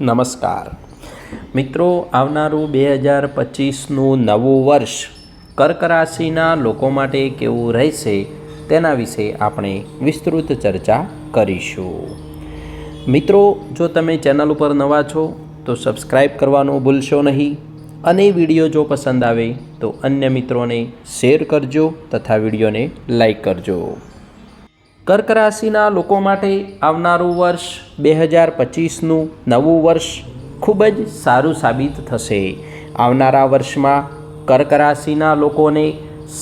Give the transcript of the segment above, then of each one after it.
નમસ્કાર. મિત્રો, આવનારું બે હજાર પચીસનું નવું વર્ષ કર્ક રાશિના લોકો માટે કેવું રહેશે તેના વિશે આપણે વિસ્તૃત ચર્ચા કરીશું. મિત્રો, જો તમે ચેનલ ઉપર નવા છો, તો સબસ્ક્રાઈબ કરવાનું ભૂલશો નહીં અને વીડિયો જો પસંદ આવે, તો અન્ય મિત્રોને શેર કરજો તથા વિડીયોને લાઈક કરજો. કર્ક રાશિના લોકો માટે આવનારું વર્ષ બે હજાર પચીસનું નવું વર્ષ ખૂબ જ સારું સાબિત થશે. આવનારા વર્ષમાં કર્ક રાશિના લોકોને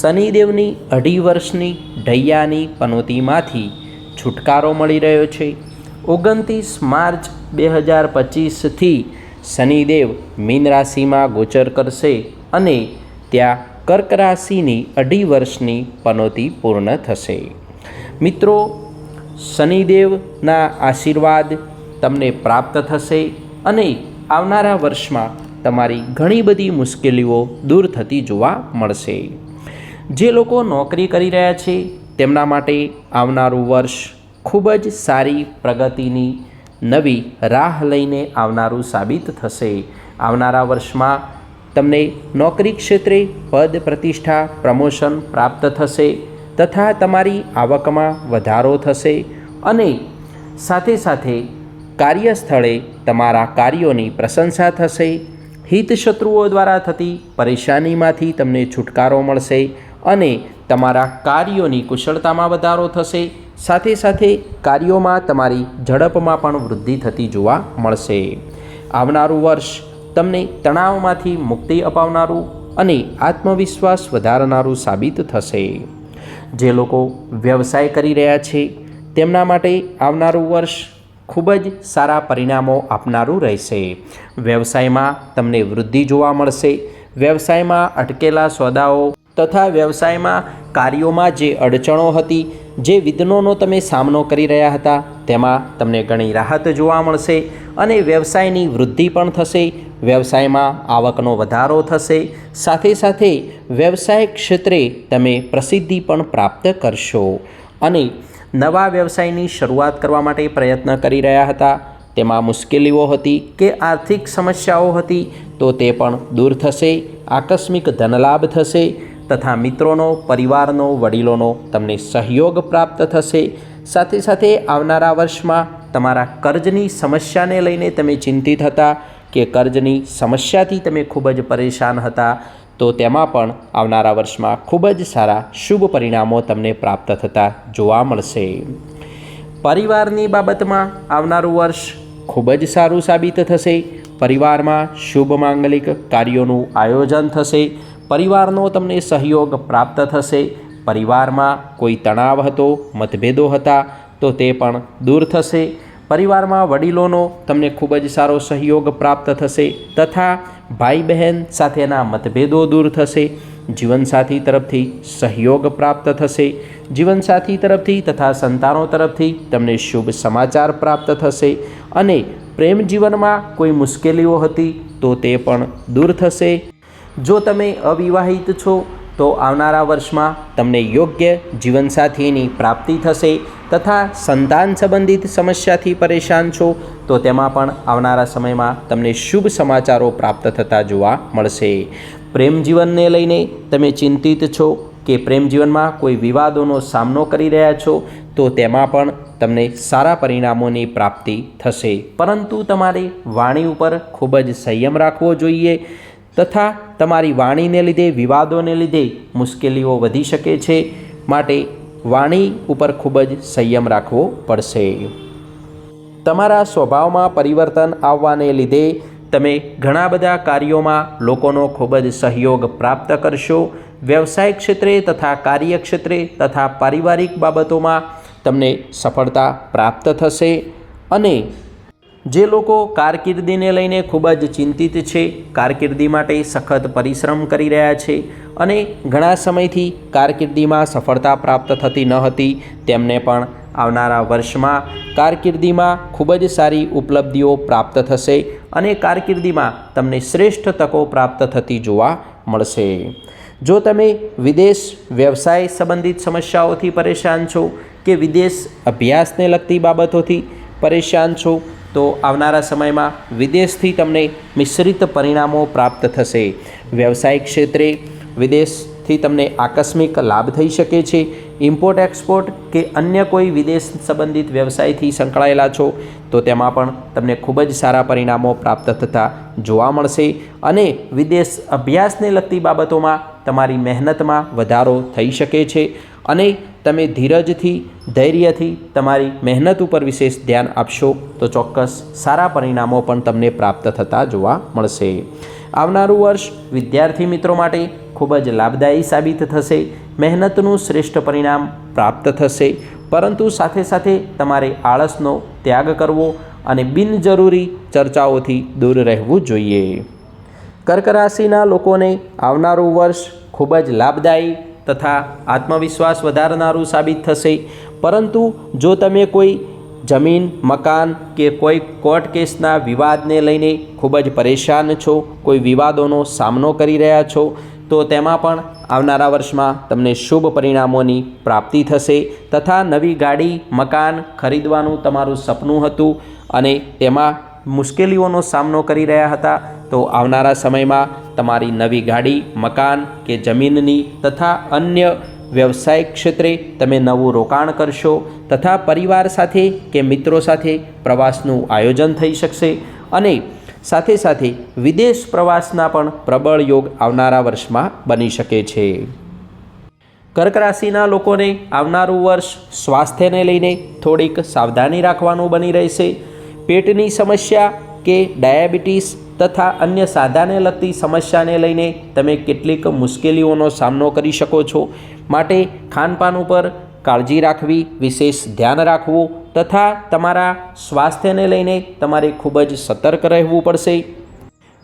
શનિદેવની અઢી વર્ષની ઢૈયાની પનોતીમાંથી છુટકારો મળી રહ્યો છે. ઓગણત્રીસ માર્ચ બે હજાર પચીસથી શનિદેવ મીન રાશિમાં ગોચર કરશે અને ત્યાં કર્ક રાશિની અઢી વર્ષની પનોતી પૂર્ણ થશે. મિત્રો, શનિદેવના આશીર્વાદ તમને પ્રાપ્ત થશે અને આવનારા વર્ષમાં તમારી ઘણી બધી મુશ્કેલીઓ દૂર થતી જોવા મળશે. જે લોકો નોકરી કરી રહ્યા છે, તેમના માટે આવનારું વર્ષ ખૂબ જ સારી પ્રગતિની નવી રાહ લઈને આવનારું સાબિત થશે. આવનારા વર્ષમાં તમને નોકરી ક્ષેત્રે પદ પ્રતિષ્ઠા, પ્રમોશન પ્રાપ્ત થશે. તથા તમારી આવકમાં વધારો થશે અને સાથે સાથે કાર્યસ્થળે તમારા કાર્યોની પ્રશંસા થશે. હિતશત્રુઓ દ્વારા થતી પરેશાનીમાંથી તમને છુટકારો મળશે અને તમારા કાર્યોની કુશળતામાં વધારો થશે. સાથે સાથે કાર્યોમાં તમારી ઝડપમાં પણ વૃદ્ધિ થતી જોવા મળશે. આવનારું વર્ષ તમને તણાવમાંથી મુક્તિ અપાવનારું અને આત્મવિશ્વાસ વધારનારું સાબિત થશે. જે લોકો વ્યવસાય કરી રહ્યા છે, તેમના માટે આવનારું વર્ષ ખૂબ જ સારા પરિણામો આપનારું રહેશે. વ્યવસાયમાં તમને વૃદ્ધિ જોવા મળશે. વ્યવસાયમાં અટકેલા સોદાઓ તથા વ્યવસાયમાં કાર્યોમાં જે અડચણો હતી, જે વિઘ્નોનો તમે સામનો કરી રહ્યા હતા, તેમાં તમને ઘણી રાહત જોવા મળશે અને વ્યવસાયની વૃદ્ધિ પણ થશે, વ્યવસાયમાં આવકનો વધારો થશે. સાથે સાથે વ્યવસાય ક્ષેત્રે તમે પ્રસિદ્ધિ પણ પ્રાપ્ત કરશો. અને નવા વ્યવસાયની શરૂઆત કરવા માટે પ્રયત્ન કરી રહ્યા હતા. તેમાં મુશ્કેલીઓ હતી કે આર્થિક સમસ્યાઓ હતી, તો તે પણ દૂર થશે, આકસ્મિક ધનલાભ થશે તથા મિત્રોનો, પરિવારનો, વડીલોનો તમને સહયોગ પ્રાપ્ત થશે. સાથે સાથે આવનારા વર્ષમાં તમારા કર્જની સમસ્યાને લઈને તમે ચિંતિત હતા કે કર્જની સમસ્યાથી તમે ખૂબ જ પરેશાન હતા, તો તેમાં પણ આવનારા વર્ષમાં ખૂબ જ સારા શુભ પરિણામો તમને પ્રાપ્ત થતા જોવા મળશે. પરિવારની બાબતમાં આવનારું વર્ષ ખૂબ જ સારું સાબિત થશે. પરિવારમાં શુભ માંગલિક કાર્યોનું આયોજન થશે. પરિવારનો તમને સહયોગ પ્રાપ્ત થશે. પરિવારમાં કોઈ તણાવ હતો, મતભેદો હતા, તો તે પણ દૂર થશે. પરિવારમાં વડીલોનો તમને ખૂબ જ સારો સહયોગ પ્રાપ્ત થશે તથા ભાઈ બહેન સાથેના મતભેદો દૂર થશે. જીવનસાથી તરફથી સહયોગ પ્રાપ્ત થશે. જીવનસાથી તરફથી તથા સંતાનો તરફથી તમને શુભ સમાચાર પ્રાપ્ત થશે અને પ્રેમ જીવનમાં કોઈ મુશ્કેલીઓ હતી તો તે પણ દૂર થશે. જો તમે અવિવાહિત છો, તો આવનારા વર્ષમાં તમને યોગ્ય જીવનસાથીની પ્રાપ્તિ થશે તથા સંતાન સંબંધિત સમસ્યાથી પરેશાન છો, તો તેમાં પણ આવનારા સમયમાં તમને શુભ સમાચારો પ્રાપ્ત થતા જોવા મળશે. પ્રેમ જીવનને લઈને તમે ચિંતિત છો કે પ્રેમ જીવનમાં કોઈ વિવાદોનો સામનો કરી રહ્યા છો, તો તેમાં પણ તમને સારા પરિણામોની પ્રાપ્તિ થશે. પરંતુ તમારે વાણી ઉપર ખૂબ જ સંયમ રાખવો જોઈએ. તથા તમારી વાણીને લીધે, વિવાદોને લીધે મુશ્કેલીઓ વધી શકે છે. માટે વાણી ઉપર ખૂબ જ સંયમ રાખવો પડશે. તમારા સ્વભાવમાં પરિવર્તન આવવાને લીધે તમે ઘણા બધા કાર્યોમાં લોકોનો ખૂબ જ સહયોગ પ્રાપ્ત કરશો. વ્યવસાય ક્ષેત્રે તથા કાર્યક્ષેત્રે તથા પારિવારિક બાબતોમાં તમને સફળતા પ્રાપ્ત થશે. અને જે લોકો કારકિર્દીને લઈને ખૂબ જ ચિંતિત છે, કારકિર્દી માટે સખત પરિશ્રમ કરી રહ્યા છે અને ઘણા સમયથી કારકિર્દીમાં સફળતા પ્રાપ્ત થતી ન હતી. તેમને પણ આવનારા વર્ષમાં કારકિર્દીમાં ખૂબ જ સારી ઉપલબ્ધિઓ પ્રાપ્ત થશે અને કારકિર્દીમાં તમને શ્રેષ્ઠ તકો પ્રાપ્ત થતી જોવા મળશે. જો તમે વિદેશ વ્યવસાય સંબંધિત સમસ્યાઓથી પરેશાન છો કે વિદેશ અભ્યાસને લગતી બાબતોથી પરેશાન છો તો આવનારા સમયમાં વિદેશથી તમને મિશ્રિત પરિણામો પ્રાપ્ત થશે. વ્યવસાયિક ક્ષેત્રે વિદેશથી તમને આકસ્મિક લાભ થઈ શકે છે. ઇમ્પોર્ટ, એક્સપોર્ટ કે અન્ય કોઈ વિદેશ સંબંધિત વ્યવસાયથી સંકળાયેલા છો, તો તેમાં પણ તમને ખૂબ જ સારા પરિણામો પ્રાપ્ત થતા જોવા મળશે અને વિદેશ અભ્યાસને લગતી બાબતોમાં તમારી મહેનતમાં વધારો થઈ શકે છે. અને તમે ધીરજથી, ધૈર્યથી તમારી મહેનત ઉપર વિશેષ ધ્યાન આપશો તો ચોક્કસ સારા પરિણામો પણ તમને પ્રાપ્ત થતાં જોવા મળશે. આવનારું વર્ષ વિદ્યાર્થી મિત્રો માટે ખૂબ જ લાભદાયી સાબિત થશે. મહેનતનું શ્રેષ્ઠ પરિણામ પ્રાપ્ત થશે. પરંતુ સાથે સાથે તમારે આળસનો ત્યાગ કરવો અને બિનજરૂરી ચર્ચાઓથી દૂર રહેવું જોઈએ. કર્ક રાશિના લોકોને આવનારું વર્ષ ખૂબ જ લાભદાયી તથા આત્મવિશ્વાસ વધારનારું સાબિત થશે. પરંતુ જો તમે કોઈ જમીન, મકાન કે કોઈ કોર્ટ કેસના વિવાદને લઈને ખૂબ જ પરેશાન છો, કોઈ વિવાદોનો સામનો કરી રહ્યા છો, તો તેમાં પણ આવનારા વર્ષમાં તમને શુભ પરિણામોની પ્રાપ્તિ થશે તથા નવી ગાડી, મકાન ખરીદવાનું તમારું સપનું હતું અને તેમાં મુશ્કેલીઓનો સામનો કરી રહ્યા હતા, તો આવનારા સમયમાં તમારી નવી ગાડી, મકાન કે જમીનની તથા અન્ય વ્યવસાયિક ક્ષેત્રે તમે નવું રોકાણ કરશો તથા પરિવાર સાથે કે મિત્રો સાથે પ્રવાસનું આયોજન થઈ શકશે અને સાથે સાથે વિદેશ પ્રવાસના પણ પ્રબળ યોગ આવનારા વર્ષમાં બની શકે છે. કર્ક રાશિના લોકોને આવનારું વર્ષ સ્વાસ્થ્યને લઈને થોડીક સાવધાની રાખવાનું બની રહેશે. પેટની સમસ્યા કે ડાયાબિટીસ તથા અન્ય સાધાને લગતી સમસ્યાને લઈને તમે કેટલીક મુશ્કેલીઓનો સામનો કરી શકો છો. માટે ખાનપાન ઉપર કાળજી રાખવી, વિશેષ ધ્યાન રાખવું તથા તમારા સ્વાસ્થ્યને લઈને તમારે ખૂબ જ સતર્ક રહેવું પડશે.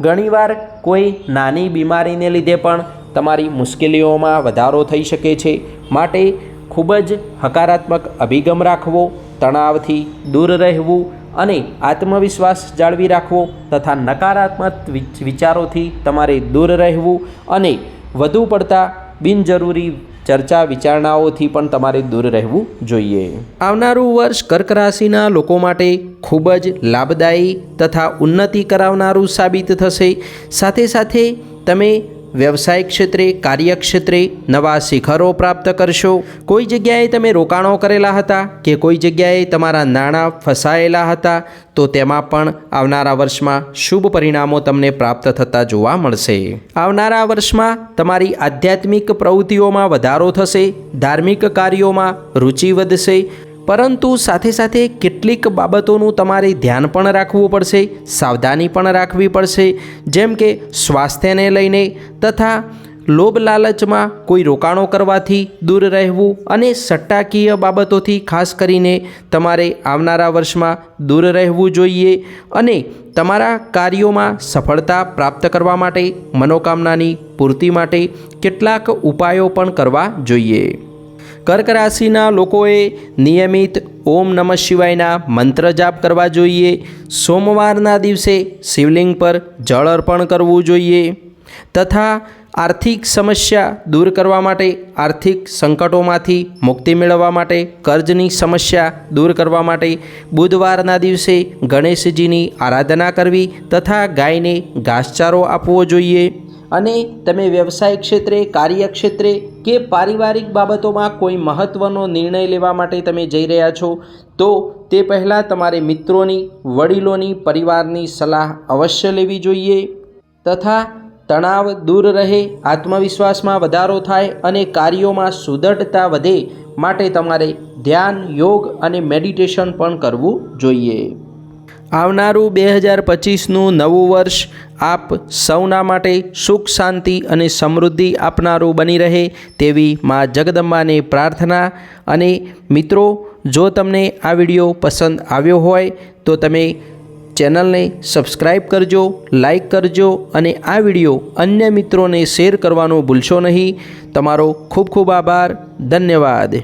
ઘણીવાર કોઈ નાની બીમારીને લીધે પણ તમારી મુશ્કેલીઓમાં વધારો થઈ શકે છે. માટે ખૂબ જ હકારાત્મક અભિગમ રાખવો, તણાવથી દૂર રહેવું અને આત્મવિશ્વાસ જાળવી રાખવો તથા નકારાત્મક વિચ- વિચારોથી તમારે દૂર રહેવું અને વધુ પડતા બિનજરૂરી ચર્ચા વિચારણાઓથી પણ તમારે દૂર રહેવું જોઈએ. આવનારું વર્ષ કર્ક રાશિના લોકો માટે ખૂબ જ લાભદાયી તથા ઉન્નતિ કરાવનારું સાબિત થશે. સાથે સાથે તમે વ્યવસાયિક ક્ષેત્રે કાર્યક્ષેત્રે નવા શિખરો પ્રાપ્ત કરશો. કોઈ જગ્યાએ તમે રોકાણો કરેલા હતા કે કોઈ જગ્યાએ તમારા નાણાં ફસાયેલા હતા, તો તેમાં પણ આવનારા વર્ષમાં શુભ પરિણામો તમને પ્રાપ્ત થતા જોવા મળશે. આવનારા વર્ષમાં તમારી આધ્યાત્મિક પ્રવૃત્તિઓમાં વધારો થશે, ધાર્મિક કાર્યોમાં રુચિ વધશે પરંતુ સાથે સાથે કેટલીક બાબતોનું તમારે ધ્યાન પણ રાખવું પડશે, સાવધાની પણ રાખવી પડશે, જેમ કે સ્વાસ્થ્યને લઈને તથા લોભ લાલચમાં કોઈ રોકાણો કરવાથી દૂર રહેવું અને સટ્ટાકીય બાબતોથી ખાસ કરીને તમારે આવનારા વર્ષમાં દૂર રહેવું જોઈએ અને તમારા કાર્યોમાં સફળતા પ્રાપ્ત કરવા માટે મનોકામનાની પૂર્તિ માટે કેટલાક ઉપાયો પણ કરવા જોઈએ. કર્ક રાશિના લોકોએ નિયમિત ઓમ નમઃ શિવાયના મંત્ર જાપ કરવા જોઈએ. સોમવારના દિવસે શિવલિંગ પર જળ અર્પણ કરવું જોઈએ. તથા આર્થિક સમસ્યા દૂર કરવા માટે આર્થિક સંકટોમાંથી મુક્તિ મેળવવા માટે, કર્જની સમસ્યા દૂર કરવા માટે બુધવારના દિવસે ગણેશજીની આરાધના કરવી તથા ગાયને ઘાસચારો આપવો જોઈએ. અને તમે વ્યવસાય ક્ષેત્રે કાર્યક્ષેત્રે કે પારિવારિક બાબતોમાં કોઈ મહત્ત્વનો નિર્ણય લેવા માટે તમે જઈ રહ્યા છો, તો તે પહેલાં તમારે મિત્રોની, વડીલોની, પરિવારની સલાહ અવશ્ય લેવી જોઈએ. તથા તણાવ દૂર રહે, આત્મવિશ્વાસમાં વધારો થાય અને કાર્યોમાં સુદઢતા વધે માટે તમારે ધ્યાન, યોગ અને મેડિટેશન પણ કરવું જોઈએ. આવનારું બે હજાર પચીસનું નવું વર્ષ આપ સૌના માટે સુખ, શાંતિ અને સમૃદ્ધિ આપનારું બની રહે તેવી મા જગદંબાને પ્રાર્થના. અને મિત્રો, જો તમને આ વીડિયો પસંદ આવ્યો હોય, તો તમે ચેનલને સબસ્ક્રાઇબ કરજો લાઈક કરજો અને આ વીડિયો અન્ય મિત્રોને શેર કરવાનું ભૂલશો નહીં. તમારો ખૂબ ખૂબ આભાર. ધન્યવાદ.